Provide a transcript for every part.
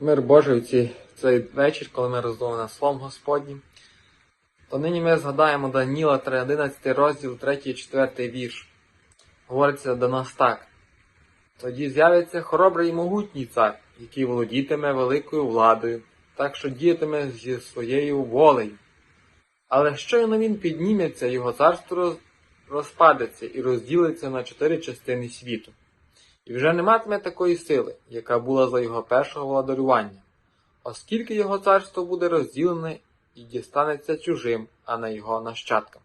Мир Божий в ці- цей вечір, коли ми над Словом Господнім. То нині ми згадаємо Даніла 3.11 розділ 3-4 вірш. Говориться до нас так. Тоді з'явиться хоробрий і могутній цар, який володітиме великою владою, так що діятиме зі своєю волею. Але щойно він підніметься, його царство розпадеться і розділиться на чотири частини світу. І вже не матиме такої сили, яка була за його першого владарювання, оскільки його царство буде розділене і дістанеться чужим, а не його нащадкам.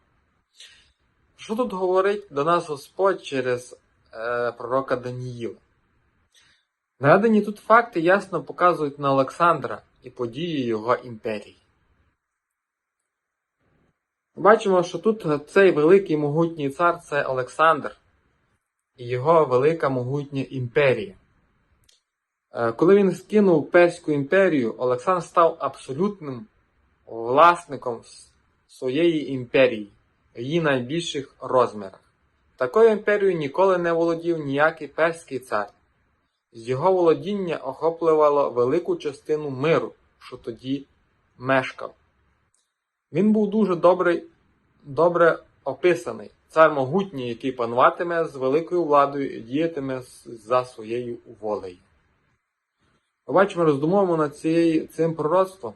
Що тут говорить до нас Господь через е, пророка Даніїла? Наведені тут факти ясно показують на Олександра і події його імперії. Бачимо, що тут цей великий могутній цар це Олександр і його велика могутня імперія. Е, Коли він скинув Перську імперію, Олександр став абсолютним власником своєї імперії в її найбільших розмірах. Такою імперією ніколи не володів ніякий перський цар. З його володіння охоплювало велику частину миру, що тоді мешкав. Він був дуже добрий, добре описаний, цар могутній, який пануватиме з великою владою і діятиме за своєю волею. Ми бачимо, роздумовуємо над цією, цим пророцтвом.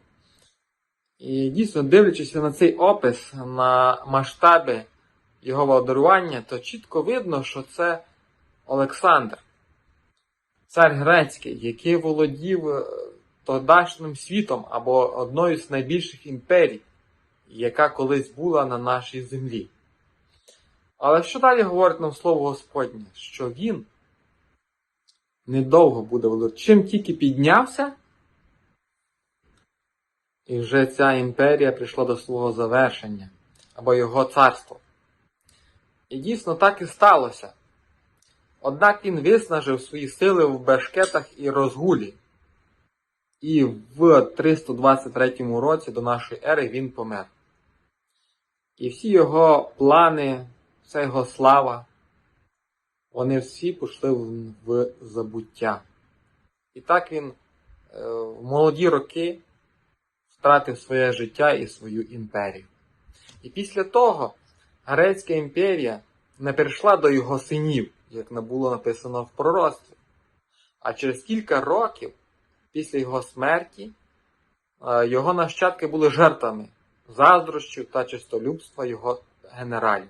І дійсно, дивлячись на цей опис, на масштаби його володарювання, то чітко видно, що це Олександр, цар грецький, який володів е, тодашнім світом або одною з найбільших імперій, яка колись була на нашій землі. Але що далі говорить нам слово Господнє? Що він недовго буде володіти. Чим тільки піднявся, і вже ця імперія прийшла до свого завершення, або його царство. І дійсно так і сталося. Однак він виснажив свої сили в бешкетах і розгулі. І в 323 році до нашої ери він помер. І всі його плани, вся його слава, вони всі пішли в- забуття. І так він е, в молоді роки втратив своє життя і свою імперію. І після того Грецька імперія не перейшла до його синів, як не було написано в пророцтві. А через кілька років після його смерті е, його нащадки були жертвами заздрощів та чистолюбства його генералів,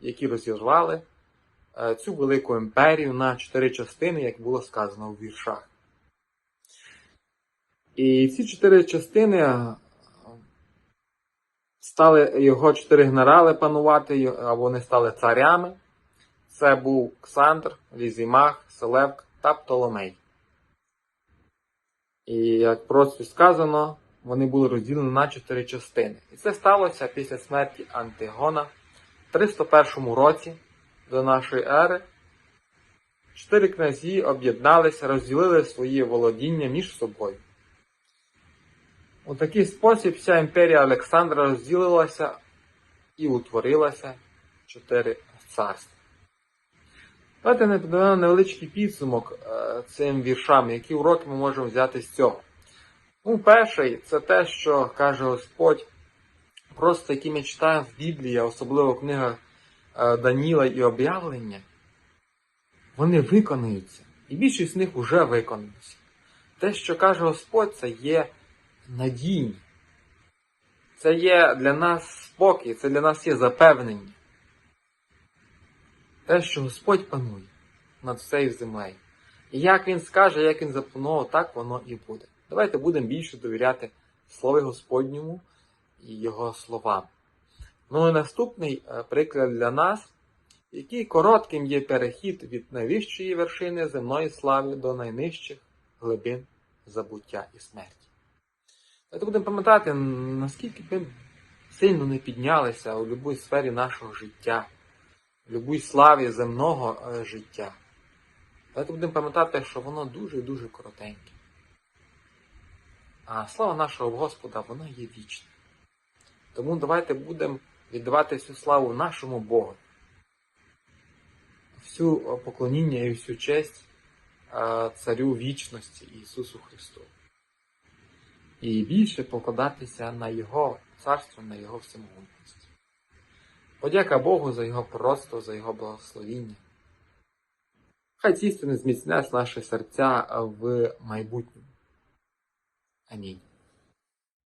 які розірвали е, цю велику імперію на чотири частини, як було сказано у віршах. І ці чотири частини е, стали його чотири генерали панувати, й- а вони стали царями. Це був Ксандр, Лізімах, Селевк та Птоломей. І як просто сказано, вони були розділені на чотири частини. І це сталося після смерті Антигона 301 році до нашої ери. Чотири князі об'єдналися, розділили свої володіння між собою. У такий спосіб вся імперія Олександра розділилася і утворилася чотири царства. Давайте не підведемо невеличкий підсумок е, цим віршам, які уроки ми можемо взяти з цього. Ну, перший це те, що каже Господь, просто які ми читаємо в Біблії, особливо в книгах е, Даніла і об'явлення, вони виконуються. І більшість з них вже виконуються. Те, що каже Господь, це є надійні. Це є для нас спокій, це для нас є запевнення. Те, що Господь панує над всею землею. І як Він скаже, як Він запланував, так воно і буде. Давайте будемо більше довіряти Слові Господньому і Його словам. Ну і наступний е, приклад для нас, який коротким є перехід від найвищої вершини земної слави до найнижчих глибин забуття і смерті. Давайте будемо пам'ятати, наскільки ми сильно не піднялися у будь-якій сфері нашого життя, в будь-якій славі земного е, життя. Давайте будемо пам'ятати, що воно дуже-дуже коротеньке. А слава нашого Господа, вона є вічна. Тому давайте будемо віддавати всю славу нашому Богу. Всю е, поклоніння і всю честь е, Царю вічності Ісусу Христу. і більше покладатися на Його царство, на Його всемогутність. Подяка Богу за Його пророцтво, за Його благословіння. Хай ці істини зміцнять наші серця в майбутньому. Амінь.